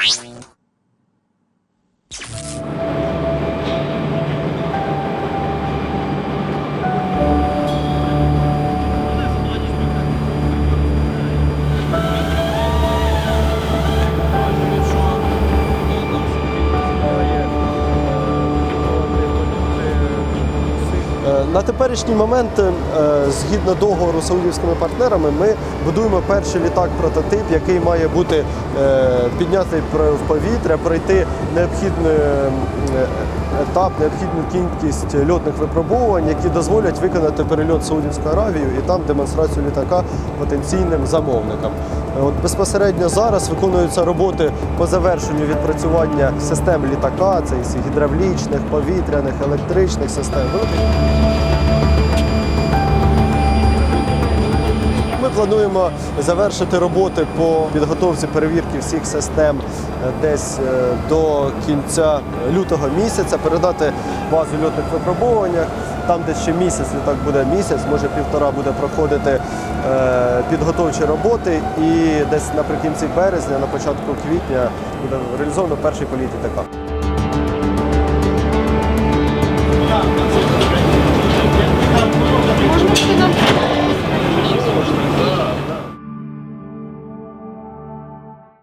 Bye. На теперішній момент, е, згідно договору з саудівськими партнерами, ми будуємо перший літак-прототип, який має бути е, піднятий в повітря, пройти необхідний е, етап, необхідну кількість льотних випробувань, які дозволять виконати перельот в Саудівську Аравію і там демонстрацію літака потенційним замовникам. От безпосередньо зараз виконуються роботи по завершенню відпрацювання систем літака, це із гідравлічних, повітряних, електричних систем. Ми плануємо завершити роботи по підготовці перевірки всіх систем е, десь е, до кінця лютого місяця, передати базу льотних випробуваннях. Там, де ще місяць, так буде місяць, може півтора буде проходити е, підготовчі роботи, і десь наприкінці березня, на початку квітня буде реалізовано перший політ літака.